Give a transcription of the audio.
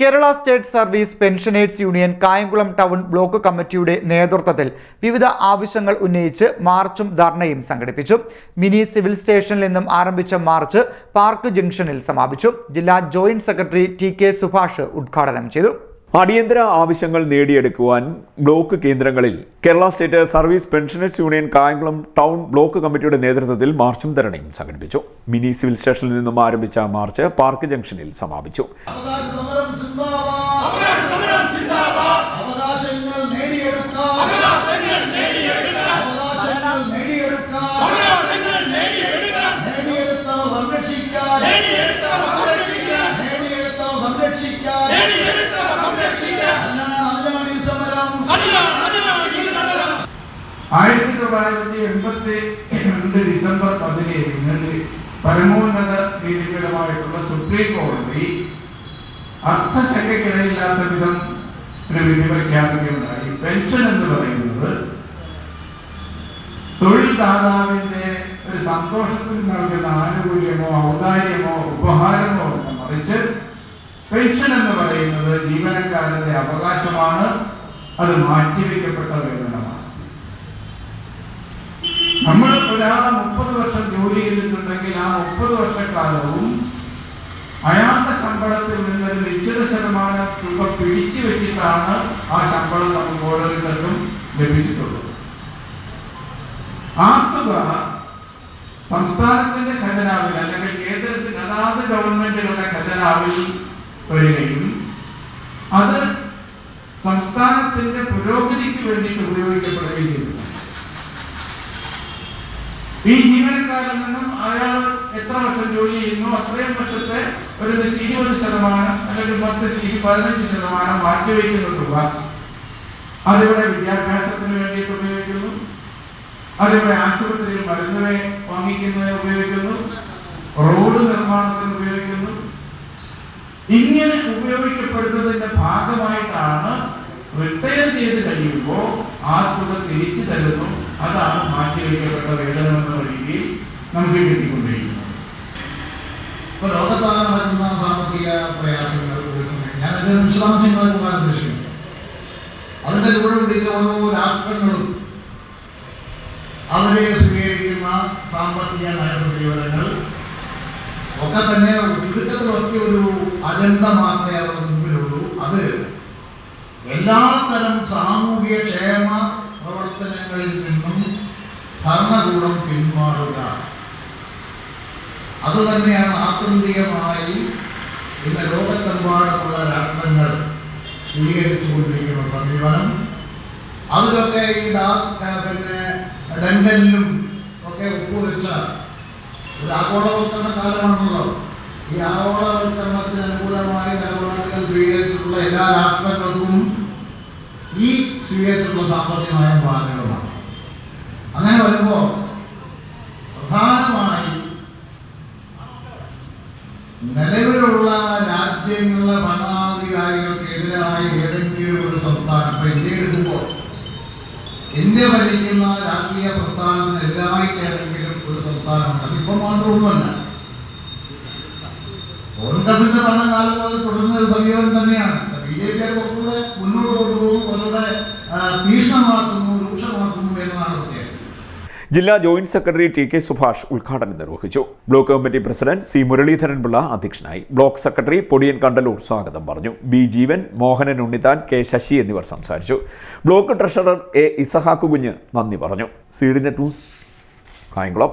Kerala state service pensioners union Kayamkulam town block കമ്മിറ്റിയുടെ നേതൃത്വത്തിൽ വിവിധ ആവശ്യങ്ങൾ ഉന്നയിച്ച് മാർച്ചും ധർണയും സംഘടിപ്പിച്ചു. മിനി സിവിൽ സ്റ്റേഷനിൽ നിന്നും ആരംഭിച്ച മാർച്ച് പാർക്ക് ജംഗ്ഷനിൽ സമാപിച്ചു. ജില്ലാ joint secretary T K Subhash ഉദ്ഘാടനം ചെയ്തു. അടിയന്തര ആവശ്യങ്ങൾ നേടിയെടുക്കുവാൻ ബ്ലോക്ക് കേന്ദ്രങ്ങളിൽ Kerala state service pensioners union Kayamkulam town block കമ്മിറ്റിയുടെ നേതൃത്വത്തിൽ മാർച്ചും ധരണയും സംഘടിപ്പിച്ചു. മിനി സിവിൽ സ്റ്റേഷനിൽ നിന്നും ആരംഭിച്ച മാർച്ച് പാർക്ക് ജംഗ്ഷനിൽ സമാപിച്ചു. ആയിരത്തി തൊള്ളായിരത്തി എൺപത്തി രണ്ട് ഡിസംബർ പതിനേഴിന് പരമോന്നത നീതിപീഠമായിട്ടുള്ള സുപ്രീം കോടതി അർത്ഥശക്തിക്കിടയില്ലാത്ത വിധം ഒരു വിധി പ്രഖ്യാപിക്കുകയുണ്ടായി പെൻഷൻ എന്ന് പറയുന്നത് തൊഴിൽ ദാതാവിന്റെ ഒരു സന്തോഷത്തിൽ നൽകുന്ന ആനുകൂല്യമോ ഔദാര്യമോ ഉപഹാരമോ അല്ല മറിച്ച് പെൻഷൻ എന്ന് പറയുന്നത് ജീവനക്കാരന്റെ അവകാശമാണ്. അത് മാറ്റിവെക്കപ്പെട്ട വേതനമാണ്. നമ്മൾ ഒരാളെ മുപ്പത് വർഷം ജോലി ചെയ്തിട്ടുണ്ടെങ്കിൽ ആ മുപ്പത് വർഷക്കാലവും അയാളുടെ ശമ്പളത്തിൽ നിന്ന് ഒരു നിശ്ചിത ശതമാനം തുക പിടിച്ചു വെച്ചിട്ടാണ് ആ ശമ്പളം നമുക്ക് ഓരോരുത്തർക്കും ലഭിച്ചിട്ടുള്ളത്. ആ തുക സംസ്ഥാനത്തിന്റെ ഖജനാവിൽ അല്ലെങ്കിൽ കേന്ദ്രത്തിന്റെ അതാത് ഗവൺമെന്റുകളുടെ ഖജനാവിൽ വരികയും അത് സംസ്ഥാനത്തിന്റെ പുരോഗതിക്ക് വേണ്ടിയിട്ട് ഉപയോഗിക്കപ്പെടുകയും ചെയ്തു ഈ ജീവനക്കാരിൽ നിന്നും അയാൾ എത്ര വർഷം ജോലി ചെയ്യുന്നു അത്രയും വർഷത്തെ ഒരു ഇരുപത് ശതമാനം അല്ലെങ്കിൽ പത്ത് പതിനഞ്ച് ശതമാനം മാറ്റിവെക്കുന്ന തുക അതിവിടെ വിദ്യാഭ്യാസത്തിന് വേണ്ടിയിട്ട് ഉപയോഗിക്കുന്നു. അതിവിടെ ആശുപത്രിയിൽ മരുന്ന് വാങ്ങിക്കുന്നതിന് ഉപയോഗിക്കുന്നു. റോഡ് നിർമ്മാണത്തിന് ഉപയോഗിക്കുന്നു. ഇങ്ങനെ ഉപയോഗിക്കപ്പെടുന്നതിന്റെ ഭാഗമായിട്ടാണ് റിട്ടയർ ചെയ്ത് കഴിയുമ്പോൾ ആ തുക തിരിച്ചു തരുന്നു. അതാണ് മാറ്റിവെക്കപ്പെട്ട വേതനം എന്ന രീതിയിൽ നമുക്ക് കിട്ടിക്കൊണ്ടിരിക്കുന്നത്. ഇപ്പൊ ലോകത്താകെ നടക്കുന്ന സാമ്പത്തിക പ്രയാസങ്ങൾ ഞാൻ അതിന്റെ വിശദാംശങ്ങൾ പോകാൻ ഉദ്ദേശിക്കുന്നു. അതിന്റെ കൂടെ പിടിച്ച ഓരോ രാഷ്ട്രങ്ങളും അവരെ സ്വീകരിക്കുന്ന സാമ്പത്തിക നയസമീപനങ്ങൾ ഒക്കെ തന്നെ ചുരുക്കത്തിലൊക്കെ ഒരു അജണ്ട മാത്രമേ അവർ എല്ലാത്തരം സാമൂഹ്യ ക്ഷേമ പ്രവർത്തനങ്ങളിൽ നിന്നും ഭരണകൂടം പിന്മാറുക. അതുതന്നെയാണ് ആത്യന്തികമായി ഇന്ന് ലോകത്തെമ്പാടുമുള്ള രാഷ്ട്രങ്ങൾ സ്വീകരിച്ചുകൊണ്ടിരിക്കുന്ന സമീപനം. അതിലൊക്കെ ഈ പിന്നെ ഡെങ്കലിലും ഒക്കെ ഒപ്പുവെച്ച ഒരു ആഗോളവൽക്കരണ കാലമാണല്ലോ. ഈ ആഗോളവൽക്കരണത്തിന് അനുകൂലമായി നിലപാടുകൾ സ്വീകരിച്ചിട്ടുള്ള എല്ലാ രാഷ്ട്രങ്ങൾക്കും ഈ സ്വീകരിച്ചിട്ടുള്ള സാമ്പത്തികമായ ബാധകളാണ് അങ്ങനെ വരുമ്പോൾ പ്രധാനമായി നിലവിലുള്ള രാജ്യങ്ങളിലെ ഭരണാധികാരികൾക്കെതിരായി ഏതെങ്കിലും ഒരു സംസ്ഥാനം ഇപ്പൊ ഇന്ത്യ എടുക്കുമ്പോൾ ഇന്ത്യ ഭരിക്കുന്ന രാഷ്ട്രീയ പ്രസ്ഥാനത്തിനെതിരായിട്ട് ഏതെങ്കിലും ഒരു സംസ്ഥാനമുണ്ട്. അതിപ്പം മാത്രമൊന്നുമല്ല. കോൺഗ്രസിന്റെ ഭരണകാലം അത് തുടരുന്ന ഒരു സമീപനം തന്നെയാണ്. ജില്ലാ joint secretary T K Subhash ഉദ്ഘാടനം നിർവഹിച്ചു. Block committee president C Muraleedharan Pillai അധ്യക്ഷനായി. ബ്ലോക്ക് സെക്രട്ടറി പൊടിയൻ കണ്ടലൂർ സ്വാഗതം പറഞ്ഞു. ബി ജീവൻ മോഹനൻ ഉണ്ണിത്താൻ കെ ശശി എന്നിവർ സംസാരിച്ചു. ബ്ലോക്ക് ട്രഷറർ എ ഇസഹാക്കുകുഞ്ഞ് നന്ദി പറഞ്ഞു. CDnet news Kayamkulam.